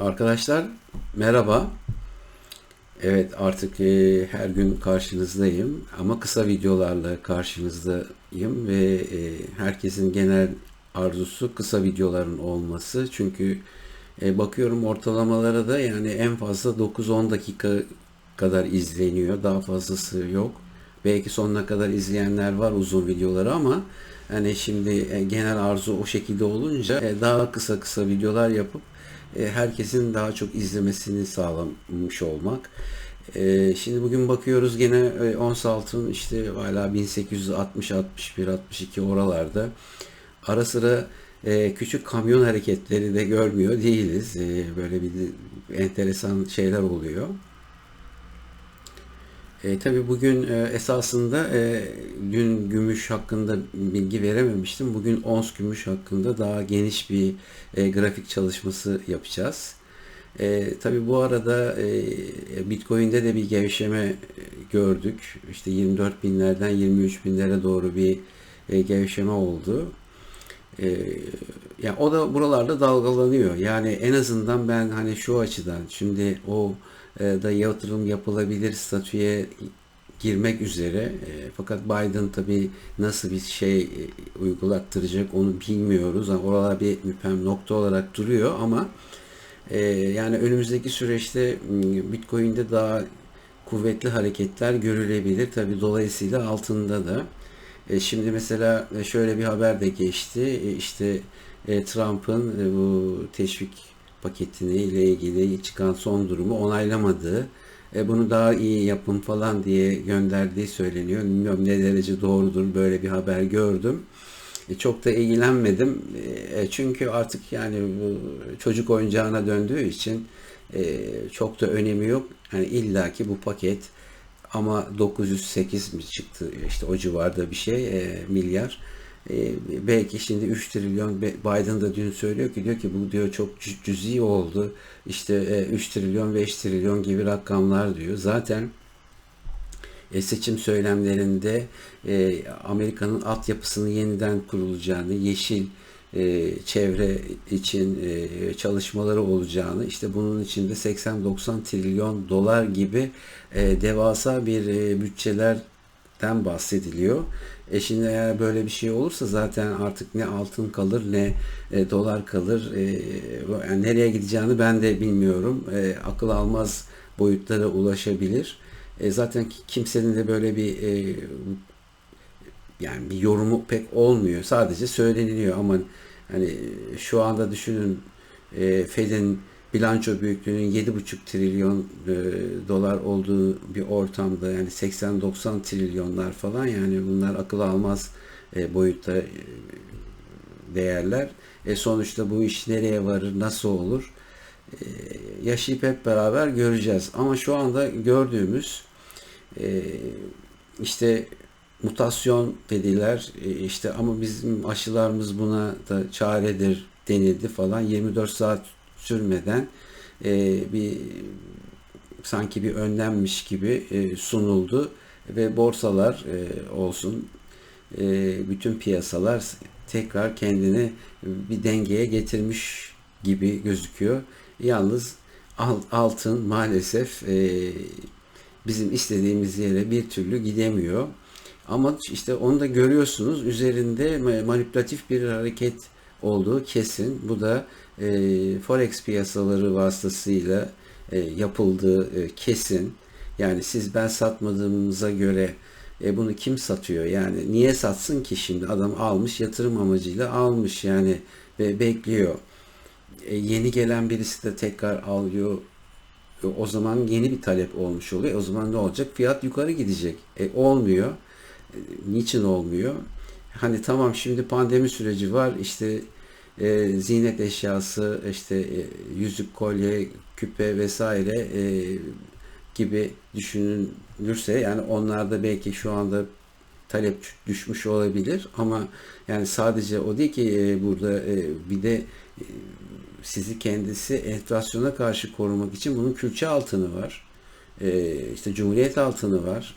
Arkadaşlar merhaba. Evet artık e, her gün karşınızdayım ama kısa videolarla karşınızdayım ve e, herkesin genel arzusu kısa videoların olması. Çünkü e, bakıyorum ortalamalara da yani en fazla 9-10 dakika kadar izleniyor. Daha fazlası yok. Belki sonuna kadar izleyenler var uzun videoları ama hani şimdi e, genel arzu o şekilde olunca e, daha kısa kısa videolar yapıp herkesin daha çok izlemesini sağlamış olmak. E, şimdi bugün bakıyoruz gene e, ons altın işte hala 1860 61 62 oralarda. Ara sıra küçük kamyon hareketleri de görmüyor değiliz. böyle bir enteresan şeyler oluyor. E, tabii bugün e, esasında e, dün gümüş hakkında bilgi verememiştim. Bugün ons gümüş hakkında daha geniş bir e, grafik çalışması yapacağız. E, tabii bu arada e, Bitcoin'de de bir gevşeme gördük. İşte 24 binlerden 23 binlere doğru bir e, gevşeme oldu. E, yani o da buralarda dalgalanıyor. Yani en azından ben hani şu açıdan şimdi o e, da yatırım yapılabilir statüye girmek üzere. E, fakat Biden tabi nasıl bir şey e, uygulattıracak onu bilmiyoruz. Yani oralar bir müphem nokta olarak duruyor ama yani önümüzdeki süreçte Bitcoin'de daha kuvvetli hareketler görülebilir. Tabi dolayısıyla altında da. Şimdi mesela şöyle bir haber de geçti. İşte Trump'ın bu teşvik paketini ile ilgili çıkan son durumu onaylamadığı, e, bunu daha iyi yapın falan diye gönderdiği söyleniyor. Bilmiyorum ne derece doğrudur böyle bir haber gördüm. E, çok da ilgilenmedim. E, çünkü artık yani bu çocuk oyuncağına döndüğü için e, çok da önemi yok. Yani illaki bu paket ama 908 mi çıktı işte o civarda bir şey e, milyar e, belki şimdi 3 trilyon Biden da dün söylüyor ki diyor ki bu diyor çok cüzi oldu. İşte e, 3 trilyon 5 trilyon gibi rakamlar diyor. Zaten e, seçim söylemlerinde e, Amerika'nın altyapısını yeniden kurulacağını, yeşil e, çevre için e, çalışmaları olacağını, işte bunun içinde 80-90 trilyon dolar gibi devasa bir e, bütçelerden bahsediliyor. E şimdi eğer böyle bir şey olursa zaten artık ne altın kalır ne e, dolar kalır. E, yani nereye gideceğini ben de bilmiyorum. E, akıl almaz boyutlara ulaşabilir. E, zaten kimsenin de böyle bir e, yani bir yorumu pek olmuyor. Sadece söyleniliyor ama hani şu anda düşünün e, Fed'in bilanço büyüklüğünün 7,5 trilyon e, dolar olduğu bir ortamda yani 80-90 trilyonlar falan yani bunlar akıl almaz e, boyutta e, değerler. E, sonuçta bu iş nereye varır, nasıl olur? E, yaşayıp hep beraber göreceğiz. Ama şu anda gördüğümüz e, işte mutasyon dediler e, işte ama bizim aşılarımız buna da çaredir denildi falan 24 saat sürmeden e, bir sanki bir önlenmiş gibi e, sunuldu ve borsalar e, olsun e, bütün piyasalar tekrar kendini bir dengeye getirmiş gibi gözüküyor. Yalnız altın maalesef e, bizim istediğimiz yere bir türlü gidemiyor. Ama işte onu da görüyorsunuz üzerinde manipülatif bir hareket olduğu kesin. Bu da e, forex piyasaları vasıtasıyla e, yapıldığı e, kesin. Yani siz ben satmadığımıza göre e, bunu kim satıyor? Yani niye satsın ki şimdi? Adam almış yatırım amacıyla almış yani ve bekliyor. E, yeni gelen birisi de tekrar alıyor. E, o zaman yeni bir talep olmuş oluyor. O zaman ne olacak? Fiyat yukarı gidecek. E, olmuyor. E, niçin olmuyor? Hani tamam şimdi pandemi süreci var. İşte e, zinet eşyası, işte e, yüzük, kolye, küpe vesaire e, gibi düşünülürse yani onlarda belki şu anda talep düşmüş olabilir ama yani sadece o değil ki e, burada e, bir de e, sizi kendisi enflasyona karşı korumak için bunun külçe altını var. E, işte cumhuriyet altını var.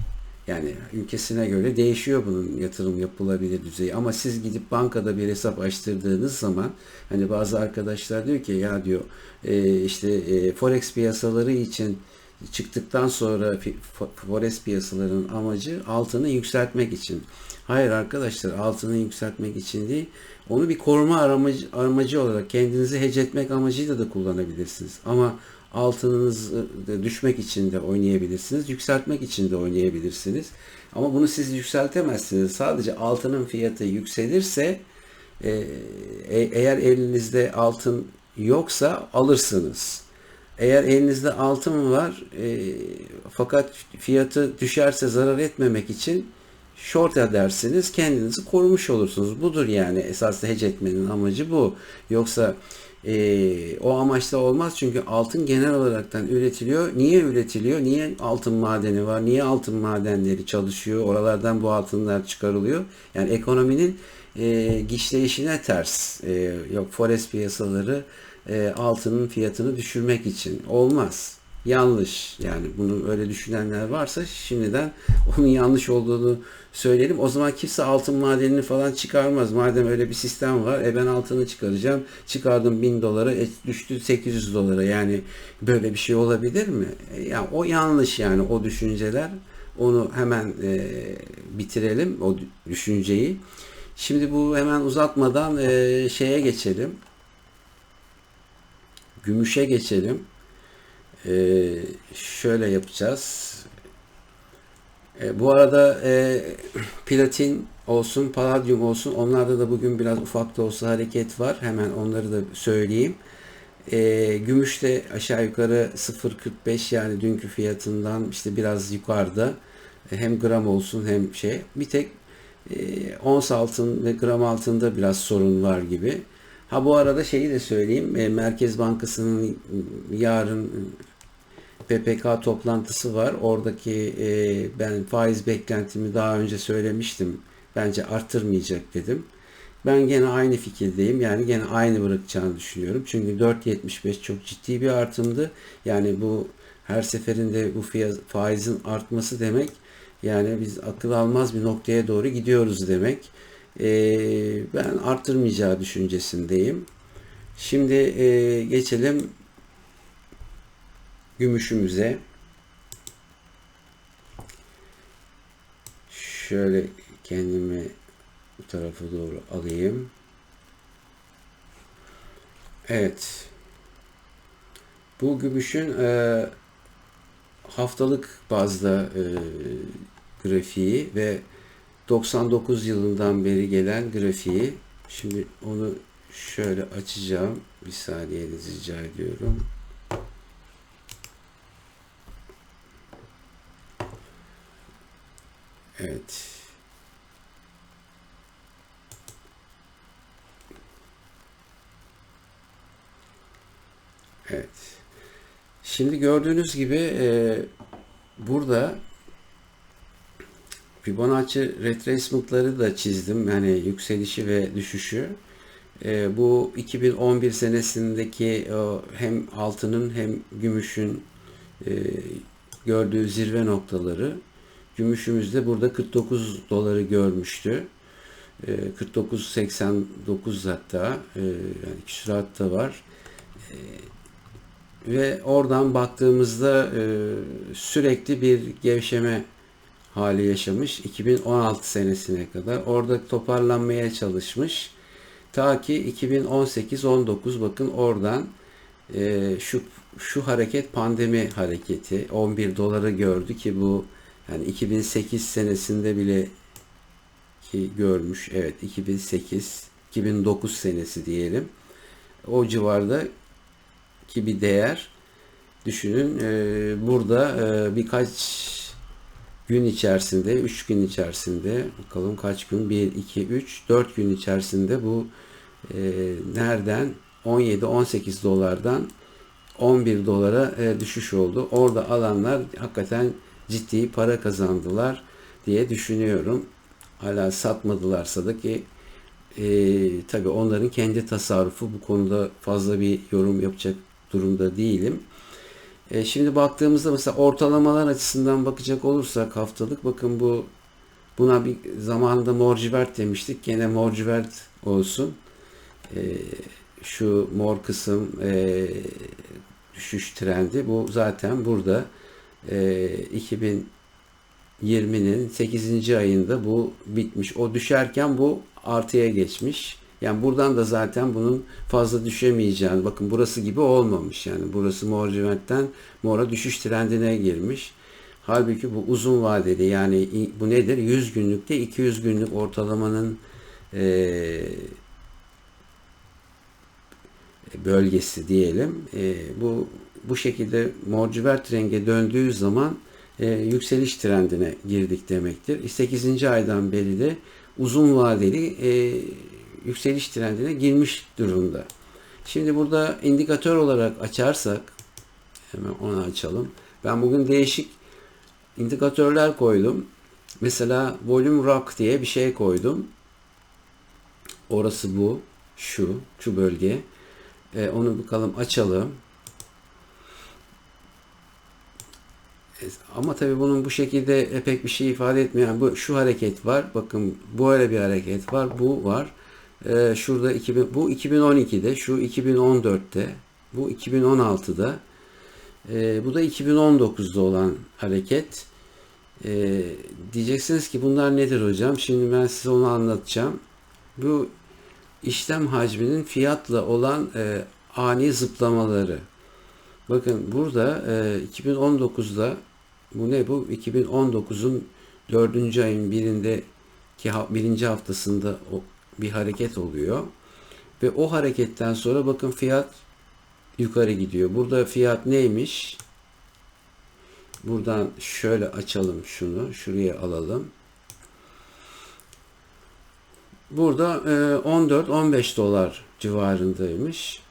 Yani ülkesine göre değişiyor bunun yatırım yapılabilir düzeyi. Ama siz gidip bankada bir hesap açtırdığınız zaman hani bazı arkadaşlar diyor ki ya diyor e, işte e, forex piyasaları için çıktıktan sonra forex piyasalarının amacı altını yükseltmek için. Hayır arkadaşlar altını yükseltmek için değil. Onu bir koruma amacı, amacı olarak kendinizi hecetmek amacıyla da kullanabilirsiniz. Ama altınınız düşmek için de oynayabilirsiniz. Yükseltmek için de oynayabilirsiniz. Ama bunu siz yükseltemezsiniz. Sadece altının fiyatı yükselirse e, e, eğer elinizde altın yoksa alırsınız. Eğer elinizde altın var e, fakat fiyatı düşerse zarar etmemek için short edersiniz kendinizi korumuş olursunuz. Budur yani esaslı hedge etmenin amacı bu. Yoksa e, o amaçla olmaz çünkü altın genel olaraktan üretiliyor. Niye üretiliyor? Niye altın madeni var? Niye altın madenleri çalışıyor? Oralardan bu altınlar çıkarılıyor. Yani ekonominin e, gişleyişine ters. E, yok forex piyasaları e, altının fiyatını düşürmek için olmaz. Yanlış. Yani bunu öyle düşünenler varsa şimdiden onun yanlış olduğunu söyleyelim. O zaman kimse altın madenini falan çıkarmaz. Madem öyle bir sistem var. E ben altını çıkaracağım. Çıkardım 1000 dolara. E düştü 800 dolara. Yani böyle bir şey olabilir mi? E, ya yani o yanlış yani o düşünceler. Onu hemen e, bitirelim o düşünceyi. Şimdi bu hemen uzatmadan e, şeye geçelim. Gümüşe geçelim. E, şöyle yapacağız. E, bu arada e, platin olsun, paladyum olsun onlarda da bugün biraz ufak da olsa hareket var. Hemen onları da söyleyeyim. E, gümüş de aşağı yukarı 0.45 yani dünkü fiyatından işte biraz yukarıda. E, hem gram olsun hem şey. Bir tek e, ons altın ve gram altında biraz sorun var gibi. Ha bu arada şeyi de söyleyeyim. E, Merkez Bankası'nın yarın PPK toplantısı var. Oradaki e, ben faiz beklentimi daha önce söylemiştim. Bence arttırmayacak dedim. Ben gene aynı fikirdeyim. Yani gene aynı bırakacağını düşünüyorum. Çünkü 4.75 çok ciddi bir artımdı. Yani bu her seferinde bu fiyat, faizin artması demek yani biz akıl almaz bir noktaya doğru gidiyoruz demek. Ee, ben arttırmayacağı düşüncesindeyim. Şimdi e, geçelim gümüşümüze şöyle kendimi bu tarafa doğru alayım. Evet. Bu gümüşün e, haftalık bazda e, grafiği ve 99 yılından beri gelen grafiği. Şimdi onu şöyle açacağım. Bir saniyenizi rica ediyorum. Evet. Evet. Şimdi gördüğünüz gibi e, burada Fibonacci retracement'ları da çizdim. Yani yükselişi ve düşüşü. E, bu 2011 senesindeki o, hem altının hem gümüşün e, gördüğü zirve noktaları Gümüşümüz de burada 49 doları görmüştü. 49.89 ee, hatta e, yani küsurat da var. Ee, ve oradan baktığımızda e, sürekli bir gevşeme hali yaşamış 2016 senesine kadar. Orada toparlanmaya çalışmış. Ta ki 2018-19 bakın oradan e, şu şu hareket pandemi hareketi 11 doları gördü ki bu yani 2008 senesinde bile ki görmüş. Evet 2008 2009 senesi diyelim. O civarda ki bir değer düşünün. E, burada e, birkaç gün içerisinde, 3 gün içerisinde bakalım kaç gün? 1, 2, 3, 4 gün içerisinde bu e, nereden 17-18 dolardan 11 dolara e, düşüş oldu. Orada alanlar hakikaten ciddi para kazandılar diye düşünüyorum. Hala satmadılarsa da ki e, tabii onların kendi tasarrufu bu konuda fazla bir yorum yapacak durumda değilim. E, şimdi baktığımızda mesela ortalamalar açısından bakacak olursak haftalık bakın bu buna bir zamanında morcivert demiştik. Gene morcivert olsun. E, şu mor kısım e, düşüş trendi. Bu zaten burada 2020'nin 8. ayında bu bitmiş. O düşerken bu artıya geçmiş. Yani buradan da zaten bunun fazla düşemeyeceğini bakın burası gibi olmamış yani burası mor cimentten mora düşüş trendine girmiş. Halbuki bu uzun vadeli yani bu nedir? 100 günlükte 200 günlük ortalamanın e, bölgesi diyelim. E, bu bu şekilde morcivert renge döndüğü zaman e, yükseliş trendine girdik demektir. 8. aydan beri de uzun vadeli e, yükseliş trendine girmiş durumda. Şimdi burada indikatör olarak açarsak hemen onu açalım. Ben bugün değişik indikatörler koydum. Mesela volume rock diye bir şey koydum. Orası bu. Şu. Şu bölge. Ee, onu bakalım açalım. Ama tabii bunun bu şekilde pek bir şey ifade etmiyor. Bu şu hareket var. Bakın böyle bir hareket var. Bu var. Ee, şurada 2000, bu 2012'de, şu 2014'te, bu 2016'da, e, bu da 2019'da olan hareket. E, diyeceksiniz ki bunlar nedir hocam? Şimdi ben size onu anlatacağım. Bu işlem hacminin fiyatla olan e, ani zıplamaları. Bakın burada e, 2019'da bu ne bu? 2019'un 4. ayın birinde ki birinci haftasında bir hareket oluyor. Ve o hareketten sonra bakın fiyat yukarı gidiyor. Burada fiyat neymiş? Buradan şöyle açalım şunu. Şuraya alalım. Burada 14-15 dolar civarındaymış.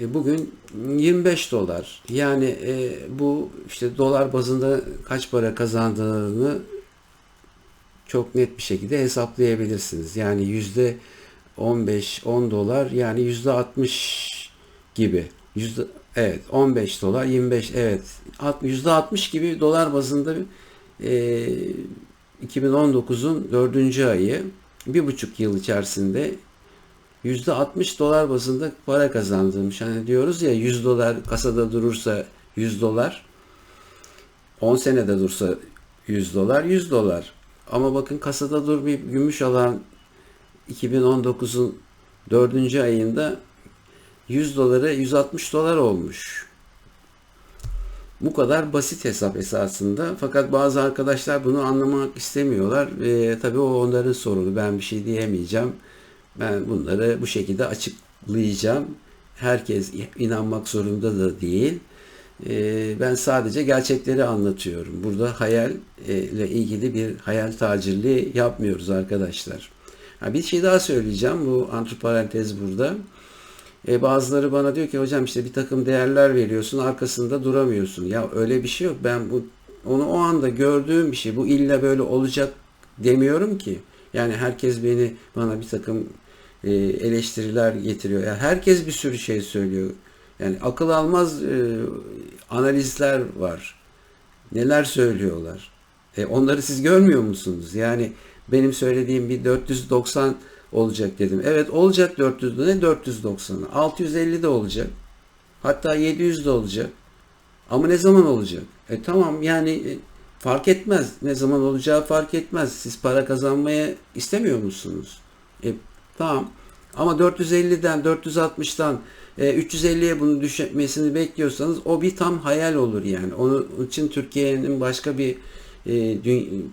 E, bugün 25 dolar. Yani e, bu işte dolar bazında kaç para kazandığını çok net bir şekilde hesaplayabilirsiniz. Yani yüzde 15 10 dolar yani yüzde 60 gibi. Yüzde evet 15 dolar 25 evet yüzde 60 gibi dolar bazında e, 2019'un 4. ayı bir buçuk yıl içerisinde 60 dolar bazında para kazandırmış. Hani diyoruz ya 100 dolar kasada durursa 100 dolar 10 senede dursa 100 dolar 100 dolar. Ama bakın kasada dur bir gümüş alan 2019'un 4. ayında 100 dolara 160 dolar olmuş. Bu kadar basit hesap esasında. Fakat bazı arkadaşlar bunu anlamak istemiyorlar. E, tabii o onların sorunu. Ben bir şey diyemeyeceğim. Ben bunları bu şekilde açıklayacağım. Herkes inanmak zorunda da değil. Ee, ben sadece gerçekleri anlatıyorum. Burada hayal e, ile ilgili bir hayal tacirliği yapmıyoruz arkadaşlar. bir şey daha söyleyeceğim. Bu antiparantez burada. E, bazıları bana diyor ki hocam işte bir takım değerler veriyorsun arkasında duramıyorsun. Ya öyle bir şey yok. Ben bu onu o anda gördüğüm bir şey. Bu illa böyle olacak demiyorum ki. Yani herkes beni bana bir takım e, eleştiriler getiriyor. Yani herkes bir sürü şey söylüyor. Yani akıl almaz e, analizler var. Neler söylüyorlar. E, onları siz görmüyor musunuz? Yani benim söylediğim bir 490 olacak dedim. Evet olacak 400 ne 490'ı? 650 de olacak. Hatta 700 de olacak. Ama ne zaman olacak? E tamam yani e, fark etmez. Ne zaman olacağı fark etmez. Siz para kazanmaya istemiyor musunuz? E tamam. Ama 450'den 460'tan 350'ye e, bunu düşmesini bekliyorsanız o bir tam hayal olur yani. Onun için Türkiye'nin başka bir e,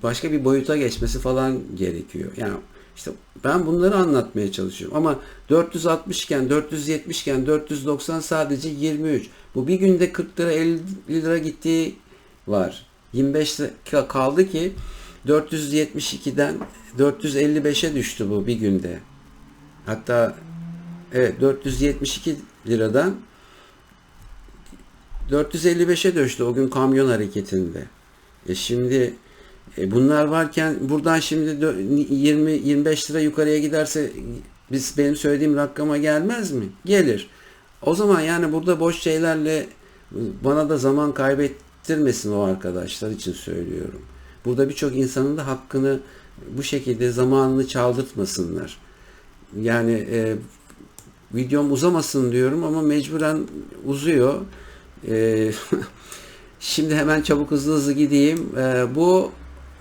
başka bir boyuta geçmesi falan gerekiyor. Yani işte ben bunları anlatmaya çalışıyorum. Ama 460 iken, 470 iken, 490 sadece 23. Bu bir günde 40 lira 50 lira gittiği var. 25 lira kaldı ki 472'den 455'e düştü bu bir günde. Hatta evet 472 liradan 455'e düştü o gün kamyon hareketinde. E şimdi e bunlar varken buradan şimdi 20-25 lira yukarıya giderse biz benim söylediğim rakama gelmez mi? Gelir. O zaman yani burada boş şeylerle Bana da zaman kaybettirmesin o arkadaşlar için söylüyorum. Burada birçok insanın da hakkını bu şekilde zamanını çaldırtmasınlar. Yani e, videom uzamasın diyorum ama mecburen uzuyor. E, şimdi hemen çabuk hızlı hızlı gideyim. E, bu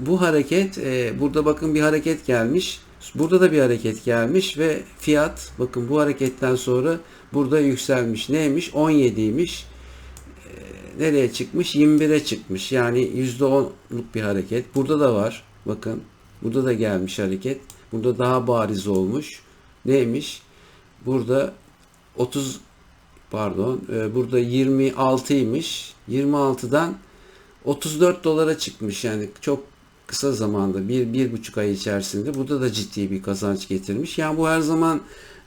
bu hareket e, burada bakın bir hareket gelmiş. Burada da bir hareket gelmiş ve fiyat bakın bu hareketten sonra burada yükselmiş. Neymiş? 17'ymiş. Nereye çıkmış? 21'e çıkmış. Yani %10'luk bir hareket. Burada da var. Bakın burada da gelmiş hareket. Burada daha bariz olmuş. Neymiş? Burada 30 pardon e, burada 26'ymış. 26'dan 34 dolara çıkmış. Yani çok kısa zamanda bir, bir buçuk ay içerisinde burada da ciddi bir kazanç getirmiş. Yani bu her zaman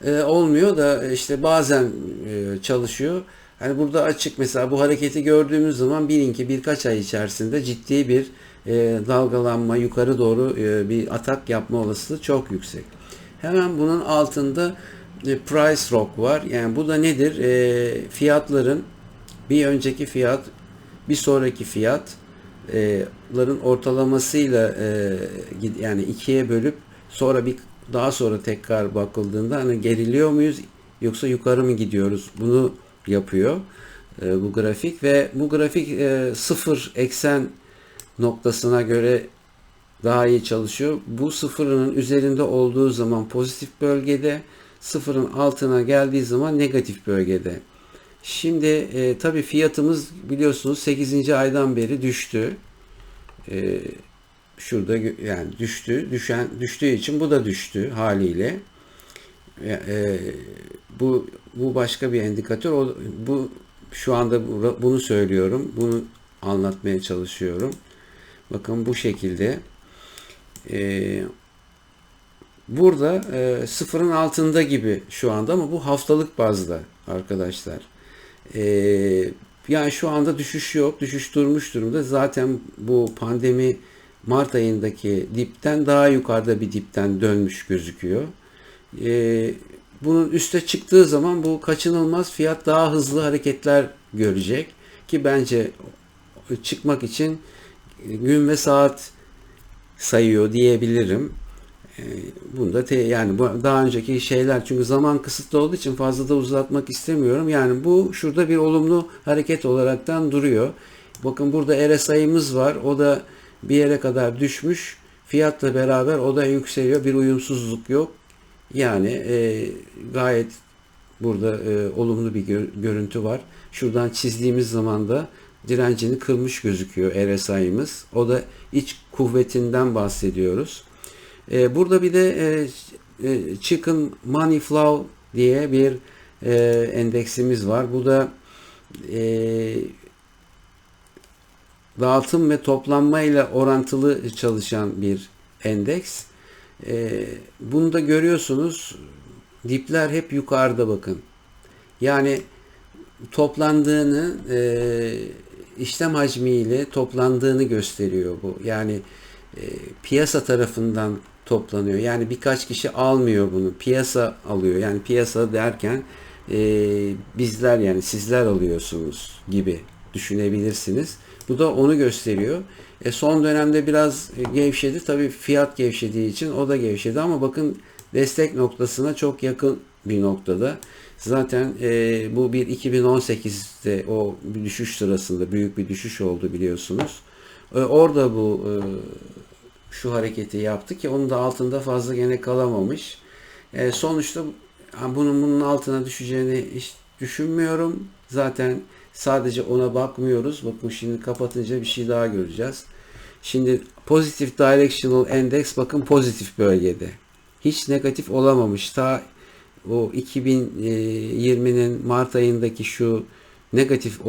e, olmuyor da işte bazen e, çalışıyor. Hani burada açık mesela bu hareketi gördüğümüz zaman bilin ki birkaç ay içerisinde ciddi bir e, dalgalanma yukarı doğru e, bir atak yapma olasılığı çok yüksek. Hemen bunun altında e, price rock var. Yani bu da nedir? E, fiyatların bir önceki fiyat bir sonraki fiyat ların ortalamasıyla e, yani ikiye bölüp sonra bir daha sonra tekrar bakıldığında hani geriliyor muyuz yoksa yukarı mı gidiyoruz bunu yapıyor e, bu grafik ve bu grafik e, sıfır eksen noktasına göre daha iyi çalışıyor. Bu sıfırının üzerinde olduğu zaman pozitif bölgede, sıfırın altına geldiği zaman negatif bölgede. Şimdi e, tabii fiyatımız biliyorsunuz 8. aydan beri düştü. E, şurada yani düştü. Düşen düştüğü için bu da düştü haliyle. E, bu bu başka bir indikatör. O, bu şu anda bunu söylüyorum. Bunu anlatmaya çalışıyorum. Bakın bu şekilde. E, burada e, sıfırın altında gibi şu anda ama bu haftalık bazda arkadaşlar. E, yani şu anda düşüş yok. Düşüş durmuş durumda. Zaten bu pandemi Mart ayındaki dipten daha yukarıda bir dipten dönmüş gözüküyor. E, bunun üste çıktığı zaman bu kaçınılmaz fiyat daha hızlı hareketler görecek ki bence çıkmak için gün ve saat sayıyor diyebilirim. Ee, bunda te, yani bu daha önceki şeyler çünkü zaman kısıtlı olduğu için fazla da uzatmak istemiyorum. Yani bu şurada bir olumlu hareket olaraktan duruyor. Bakın burada RSI'miz var. O da bir yere kadar düşmüş. Fiyatla beraber o da yükseliyor. Bir uyumsuzluk yok. Yani e, gayet burada e, olumlu bir gör, görüntü var. Şuradan çizdiğimiz zaman da direncini kırmış gözüküyor RSI'miz. O da iç kuvvetinden bahsediyoruz. E, burada bir de e, e, Chicken Money Flow diye bir e, endeksimiz var. Bu da e, dağıtım ve toplanma ile orantılı çalışan bir endeks. E, bunu da görüyorsunuz. Dipler hep yukarıda bakın. Yani toplandığını e, işlem hacmiyle toplandığını gösteriyor bu. Yani e, piyasa tarafından toplanıyor. Yani birkaç kişi almıyor bunu. Piyasa alıyor. Yani piyasa derken e, bizler yani sizler alıyorsunuz gibi düşünebilirsiniz. Bu da onu gösteriyor. E, son dönemde biraz gevşedi. Tabii fiyat gevşediği için o da gevşedi ama bakın destek noktasına çok yakın bir noktada. Zaten e, bu bir 2018'de o düşüş sırasında büyük bir düşüş oldu biliyorsunuz. E, orada bu e, şu hareketi yaptı ki onun da altında fazla gene kalamamış. E, sonuçta bunun bunun altına düşeceğini hiç düşünmüyorum. Zaten sadece ona bakmıyoruz. Bakın şimdi kapatınca bir şey daha göreceğiz. Şimdi pozitif directional index bakın pozitif bölgede. Hiç negatif olamamış. Ta o 2020'nin Mart ayındaki şu negatif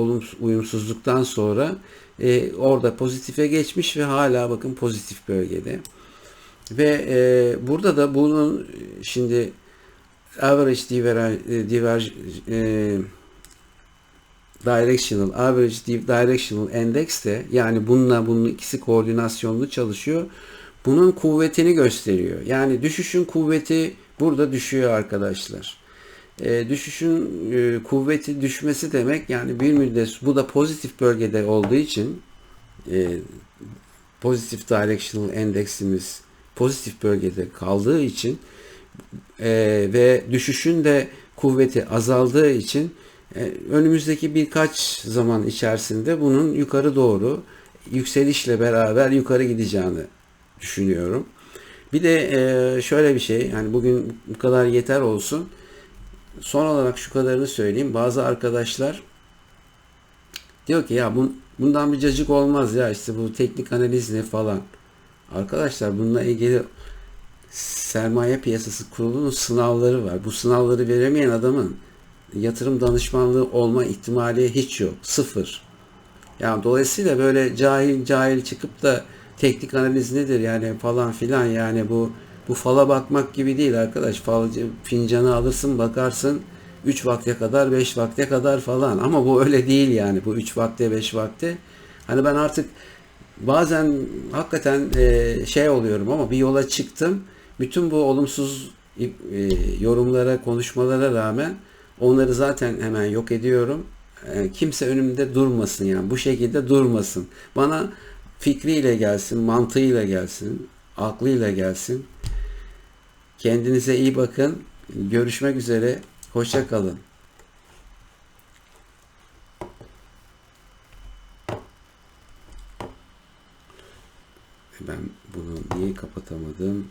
uyumsuzluktan sonra e, orada pozitife geçmiş ve hala bakın pozitif bölgede. Ve e, burada da bunun şimdi average diver, diver e, directional average directional index de yani bununla bunun ikisi koordinasyonlu çalışıyor. Bunun kuvvetini gösteriyor. Yani düşüşün kuvveti burada düşüyor arkadaşlar. E, düşüşün e, kuvveti düşmesi demek yani bir müddet bu da pozitif bölgede olduğu için e, pozitif directional endeksimiz pozitif bölgede kaldığı için e, ve düşüşün de kuvveti azaldığı için önümüzdeki birkaç zaman içerisinde bunun yukarı doğru yükselişle beraber yukarı gideceğini düşünüyorum. Bir de e, şöyle bir şey yani bugün bu kadar yeter olsun. Son olarak şu kadarını söyleyeyim. Bazı arkadaşlar diyor ki ya bun, bundan bir cacık olmaz ya işte bu teknik analiz ne falan. Arkadaşlar bununla ilgili sermaye piyasası kurulunun sınavları var. Bu sınavları veremeyen adamın yatırım danışmanlığı olma ihtimali hiç yok. Sıfır. Yani dolayısıyla böyle cahil cahil çıkıp da teknik analiz nedir yani falan filan yani bu bu fala bakmak gibi değil arkadaş. Falcı fincanı alırsın bakarsın 3 vakte kadar 5 vakte kadar falan ama bu öyle değil yani bu 3 vakte 5 vakte. Hani ben artık bazen hakikaten e, şey oluyorum ama bir yola çıktım. Bütün bu olumsuz e, yorumlara, konuşmalara rağmen onları zaten hemen yok ediyorum. E, kimse önümde durmasın yani bu şekilde durmasın. Bana fikriyle gelsin, mantığıyla gelsin, aklıyla gelsin. Kendinize iyi bakın. Görüşmek üzere. Hoşça kalın. Ben bunu niye kapatamadım?